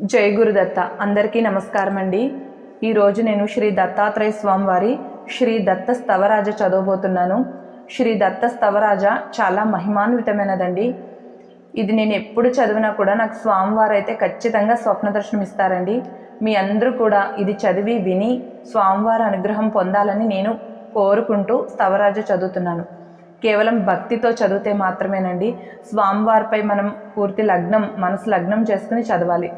జై గురుదత్త. అందరికీ నమస్కారం అండి ఈరోజు నేను శ్రీ దత్తాత్రేయ స్వామి వారి శ్రీ దత్త స్తవరాజ చదవబోతున్నాను. శ్రీ దత్త స్తవరాజ చాలా మహిమాన్వితమైనదండి. ఇది నేను ఎప్పుడు చదివినా కూడా నాకు స్వామివారు అయితే ఖచ్చితంగా స్వప్న దర్శనం ఇస్తారండి. మీ అందరూ కూడా ఇది చదివి విని స్వామివారి అనుగ్రహం పొందాలని నేను కోరుకుంటూ స్తవరాజ చదువుతున్నాను. కేవలం భక్తితో చదివితే మాత్రమేనండి. స్వామివారిపై మనం పూర్తి లగ్నం మనసు లగ్నం చేసుకుని చదవాలి.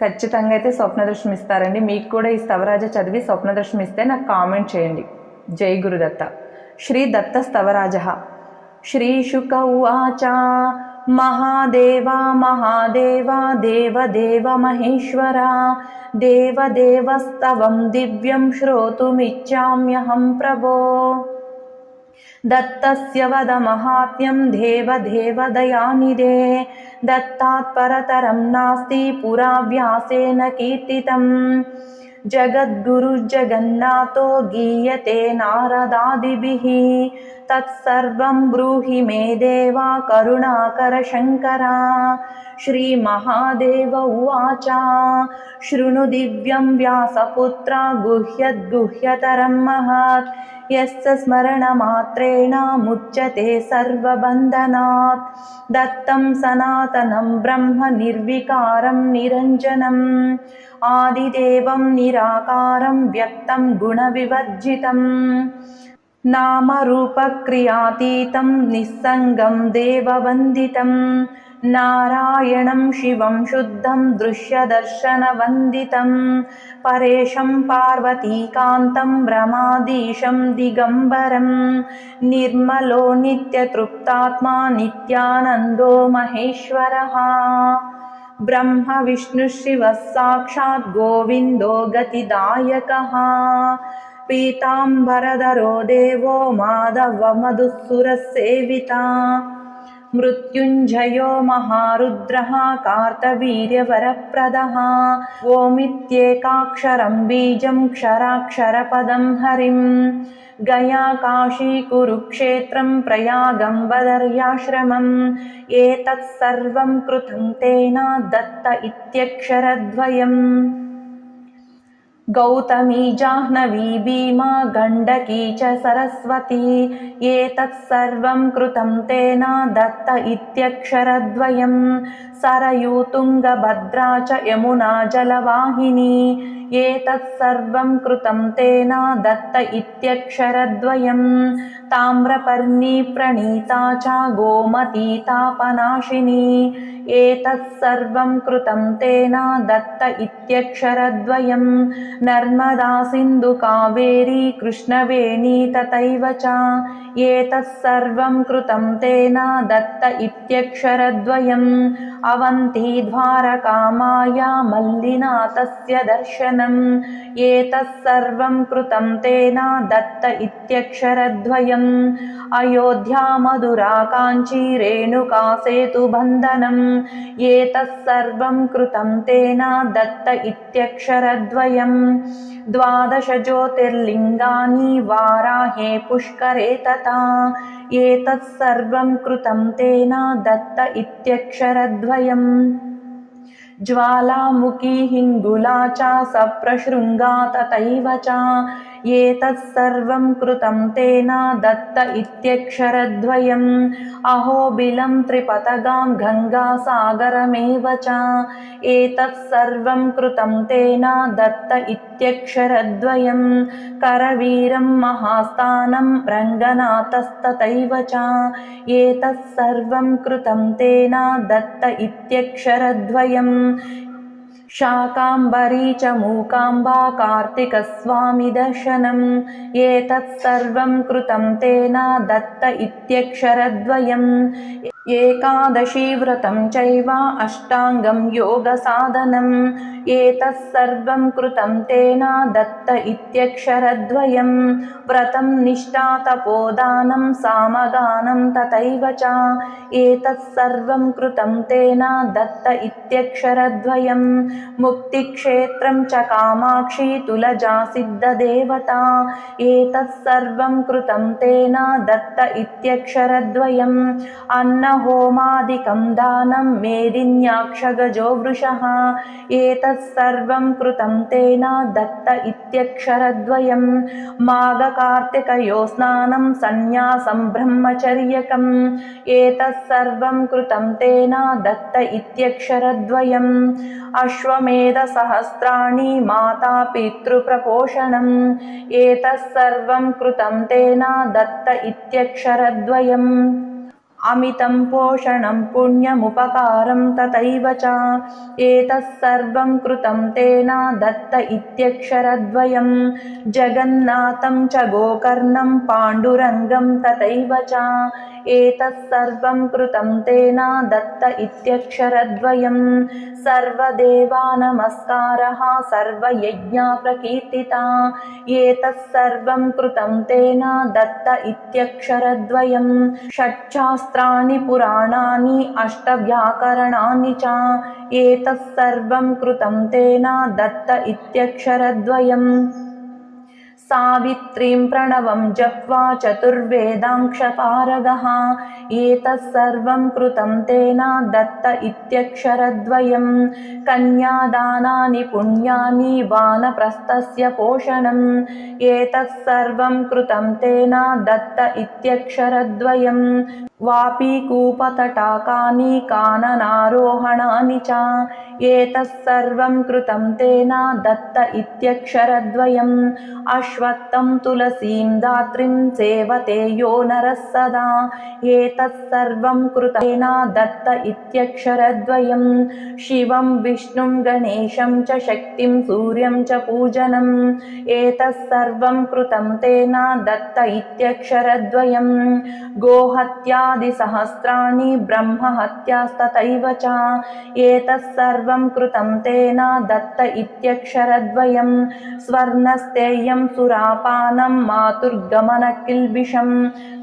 ఖచ్చితంగా అయితే స్వప్న ఇస్తారండి మీకు కూడా ఈ స్తవరాజ చదివి స్వప్న ఇస్తే నాకు కామెంట్ చేయండి. జై గురుదత్త. శ్రీ దత్త స్తవరాజ. శ్రీ ఉచ మహాదేవ మహాదేవా మహాదేవా దేవదేవ మహేశ్వర. దేవదేవస్తవం దివ్యం శ్రోతుమిచ్చామ్యహం ప్రభో. दत्तस्य वद महात्म्यं देवदेवदयानिधे दत्तात् परतरं नास्ति पुराभ्यासेन कीर्तितं जगद्गुरुजगन्नाथो गीयते नारदादिभिः तत्सर्वं ब्रूहि मे देवा करुणाकर शङ्करा। श्रीमहादेव उवाच। शृणु दिव्यं व्यासपुत्रा गुह्यद्गुह्यतरं महत्। यस्य स्मरणमात्रेण मुच्यते सर्वबन्धनात्। दत्तं सनातनं ब्रह्म निर्विकारं निरञ्जनम्। आदिदेवं निराकारं व्यक्तं गुणविवर्जितम् नामरूपक्रियातीतं निस्सङ्गं देववन्दितं। नारायणं शिवं शुद्धं दृश्यदर्शनवन्दितं। परेशं पार्वतीकान्तं रमाधीशं दिगम्बरं। निर्मलो नित्यतृप्तात्मा नित्यानन्दो महेश्वरः। ब्रह्म विष्णुशिवः साक्षात् गोविन्दो गतिदायकः पीताम्बरधरो देवो माधवमधुसुरसेविता। मृत्युञ्जयो महारुद्रः कार्तवीर्यवरप्रदः। ओमित्येकाक्षरं बीजं क्षराक्षरपदं हरिं गया काशी कुरुक्षेत्रं प्रयागं बदर्याश्रमम्। एतत् सर्वं कृतं तेन दत्त इत्यक्षरद्वयम् गौतमी जाह्नवी भीमा गण्डकी च सरस्वती। एतत् सर्वं कृतं तेन दत्त इत्यक्षरद्वयं। सरयू तुङ्गभद्रा च यमुना जलवाहिनी एतत् सर्वं कृतं तेन दत्त इत्यक्षरद्वयं ताम्रपर्णी प्रणीता च गोमती तापनाशिनी। एतत् सर्वं कृतं तेन दत्त इत्यक्षरद्वयं नर्मदा सिन्धुकावेरी कृष्णवेणी तथैव च। एतत् सर्वं कृतं तेन दत्त इत्यक्षरद्वयम्। अवन्ती द्वारकामाया मल्लिना तस्य एतत् सर्वं कृतं तेन दत्त इत्यक्षरद्वयम्। अयोध्या मधुरा काञ्ची रेणुका सेतुबन्धनम् एतत् सर्वं कृतं तेन दत्त इत्यक्षरद्वयम्। द्वादश ज्योतिर्लिङ्गानि वाराहे पुष्करे तथा। एतत् सर्वं कृतं तेन दत्त इत्यक्षरद्वयम् ज्वालामुखी हिङ्गुला च सप्रशृङ्गा तथैव च एतत् सर्वं कृतं तेन दत्त इत्यक्षरद्वयम्। अहोबिलं त्रिपथगां गङ्गासागरमेव च। एतत् सर्वं कृतं तेन दत्त इत्यक्षरद्वयम्। करवीरं महास्थानं रङ्गनाथस्तथैव च। एतत् सर्वं कृतं तेन दत्त इत्यक्षरद्वयम् शाकाम्बरी च मूकाम्बा कार्तिकस्वामिदर्शनम्। एतत् सर्वं कृतं तेन दत्त इत्यक्षरद्वयम् एकादशी व्रतं चैव अष्टाङ्गं योगसाधनम्। एतत् सर्वं कृतं तेन दत्त इत्यक्षरद्वयम्। व्रतं निष्ठा तपोदानं सामगानं तथैव च। एतत् सर्वं कृतं तेन दत्त इत्यक्षरद्वयम्। मुक्तिक्षेत्रं च कामाक्षी तुलजा सिद्धदेवता। एतत् सर्वं कृतं तेन दत्त इत्यक्षरद्वयम्। अन्न यज्ञहोमादिकं दानं मेदिन्याक्षगजो वृषः। एतत् सर्वं कृतं तेन दत्त इत्यक्षरद्वयं माघकार्तिकयो स्नानं सन्न्यासं ब्रह्मचर्यकम्। एतत् सर्वं कृतं तेन दत्त इत्यक्षरद्वयम्। अश्वमेधसहस्राणि माता पितृप्रपोषणम् एतत् सर्वं कृतं तेन दत्त इत्यक्षरद्वयम् अमितं पोषणं पुण्यमुपकारं तथैव च। एतत् सर्वं कृतं तेन दत्त इत्यक्षरद्वयं। जगन्नाथं च गोकर्णं पाण्डुरङ्गं तथैव च। एतत् सर्वं कृतं तेन दत्त इत्यक्षरद्वयं। सर्वदेवानमस्कारः सर्वयज्ञा प्रकीर्तिता। एतत् सर्वं कृतं तेन दत्त इत्यक्षरद्वयं षट्शास्त्राणि पुराणानि अष्टव्याकरणानि च। एतत् सर्वं कृतं तेन दत्त इत्यक्षरद्वयम् सावित्रीं प्रणवं जप्त्वा चतुर्वेदांक्षपारगः एतत् सर्वं कृतं तेन दत्त इत्यक्षरद्वयं कन्यादानानि पुण्यानि वानप्रस्थस्य पोषणम्। एतत् सर्वं कृतं तेन दत्त इत्यक्षरद्वयम्। वापीकूपतटाकानि काननारोहणानि च। एतत् सर्वं कृतं तेन दत्त इत्यक्षरद्वयम् अश्वत्थं तुलसीं दात्रीं सेवते यो नरः सदा। एतत् सर्वं कृतेन दत्त इत्यक्षरद्वयं शिवं विष्णुं गणेशं च शक्तिं सूर्यं च पूजनम्। एतत् सर्वं कृतं तेन दत्त इत्यक्षरद्वयं गोहत्यादिसहस्राणि ब्रह्महत्यास्तथैव च। एतत् सर्वं कृतं तेन दत्त इत्यक्षरद्वयं स्वर्णस्तेयं सुरापानं मातुर्गमनकिल्बिषं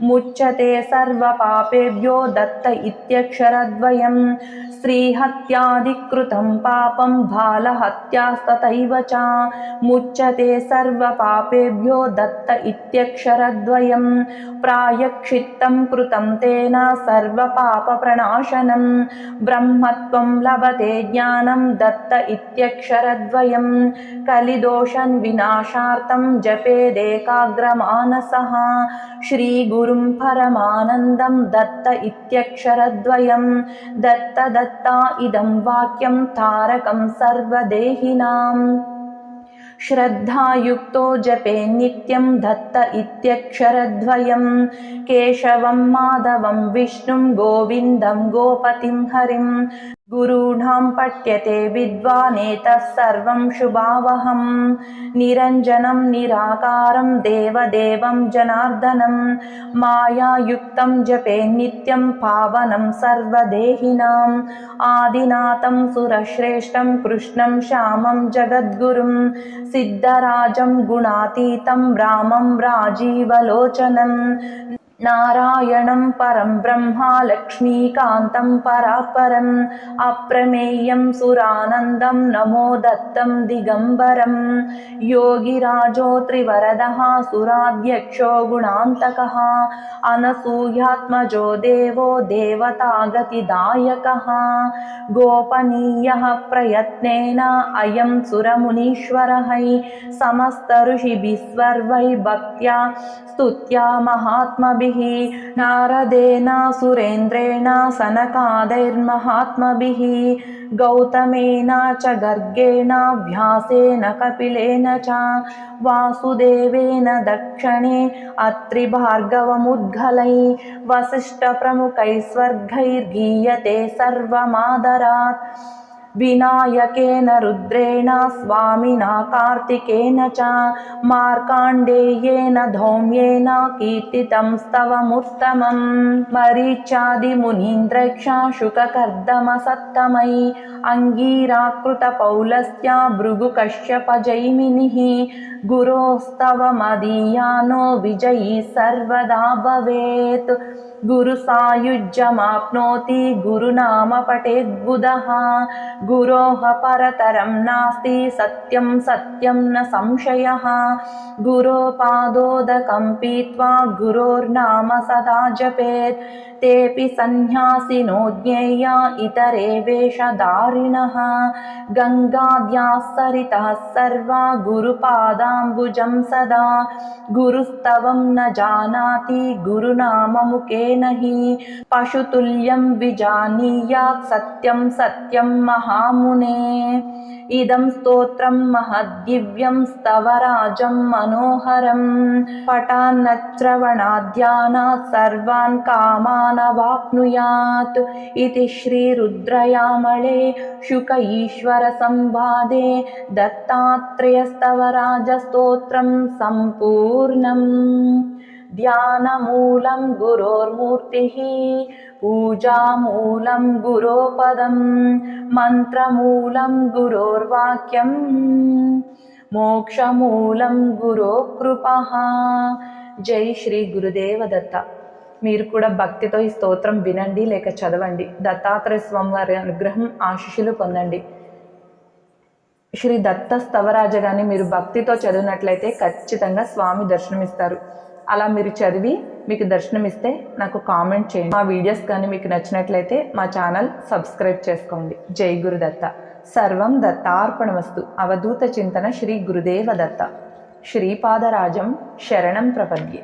मुच्यते सर्वपापेभ्यो दत्त इत्यक्षरद्वयं। स्त्रीहत्यादिकृतं पापं बालहत्यास्तथैव च मुच्यते सर्वपापेभ्यो दत्त इत्यक्षरद्वयं। प्रायक्षित्तं कृतं तेन सर्वपापप्रणाशनं। ब्रह्मत्वं लभते ज्ञानं दत्त इत्यक्षरद्वयं। कलिदोषन्विनाशार्थं जपेदेकाग्रमानसः श्रीगुरुं परमानन्दं दत्त इत्यक्षरद्वयं। दत्त दत्ता इदं वाक्यं तारकं सर्वदेहिनाम् श्रद्धायुक्तो जपे नित्यं दत्त इत्यक्षरद्वयं। केशवं माधवं विष्णुं गोविन्दं गोपतिं हरिं गुरूणां पठ्यते विद्वानेतः सर्वं शुभावहं निरञ्जनं निराकारं देवदेवं जनार्दनं। मायायुक्तं जपे नित्यं पावनं सर्वदेहिनाम्। आदिनाथं सुरश्रेष्ठं कृष्णं श्यामं जगद्गुरुं। सिद्धराजं गुणातीतं रामं నారాయణం పరం బ్రహ్మ లక్ష్మీకాంతం పరాపరం అప్రమేయం సురానందం నమో దత్తం దిగంబరం యోగిరాజో త్రివరద సురాధ్యక్షో గుణాంతక అనసూయాత్మజో దేవో దేవతాగతిదాయక గోపనీయ ప్రయత్నేన అయం సురమునీశ్వరహై సమస్త ఋషిభిస్వర్వై భక్త్యా స్తుత్యా మహాత్మభి नारदेन सुरेन्द्रेण सनकादैर्महात्मभिः गौतमेन च गर्गेण व्यासेन कपिलेन च वासुदेवेन दक्षिणे अत्रिभार्गवमुद्गलै वसिष्ठप्रमुखैः स्वर्गैर्गीयते सर्वमादरात् विनायकेन रुद्रेण स्वामिना कार्तिकेन च मार्काण्डेयेन धौम्येन कीर्तितं स्तवमुत्तमं। मरीचादिमुनीन्द्रक्षा शुककर्दमसत्तमै अङ्गीराकृतपौलस्त्या भृगुकश्यपजैमिनिः गुरोस्तव मदीयानो विजयी सर्वदा भवेत्। गुरुसायुज्यमाप्नोति गुरुनाम पठेद्बुधः गुरोः परतरं नास्ति सत्यं सत्यं न संशयः। गुरोपादोदकं पीत्वा गुरोर्नाम सदा जपेत्। तेऽपि सन्न्यासिनो ज्ञेया इतरे वेषधारिणः। गङ्गाद्याः सरितः सर्वा गुरुपादाम्बुजं सदा। गुरुस्तवं न जानाति गुरुनाममुखेन हि। पशुतुल्यं विजानीयात् सत्यं सत्यं महामुने। इदं स्तोत्रं महद्दिव्यं स्तवराजं मनोहरं। पठान्नश्रवणाद्यानात् सर्वान् कामानवाप्नुयात्। इति श्रीरुद्रयामळे शुक ईश्वरसंवादे दत्तात्रेयस्तवराजस्तोत्रं सम्पूर्णम् ध्यानमूलं गुरोर्मूर्तिः पूजामूलं गुरोपदं मन्त्रमूलं गुरोर्वाक्यं మోక్షమూలం గురో కృప జై శ్రీ గురుదేవ దత్త మీరు కూడా భక్తితో ఈ స్తోత్రం వినండి లేక చదవండి దత్తాత్రేయ స్వామి వారి అనుగ్రహం ఆశీస్సులు పొందండి శ్రీ దత్త స్తవరాజ గాని మీరు భక్తితో చదివినట్లయితే ఖచ్చితంగా స్వామి దర్శనమిస్తారు అలా మీరు చదివి మీకు దర్శనమిస్తే నాకు కామెంట్ చేయండి. మా వీడియోస్ కానీ మీకు నచ్చినట్లయితే మా ఛానల్ సబ్స్క్రైబ్ చేసుకోండి. జై గురుదత్త. సర్వం దత్తార్పణమస్తు. అవధూత చింతన శ్రీ గురుదేవ దత్త. శ్రీపాదరాజం శరణం ప్రపద్యే.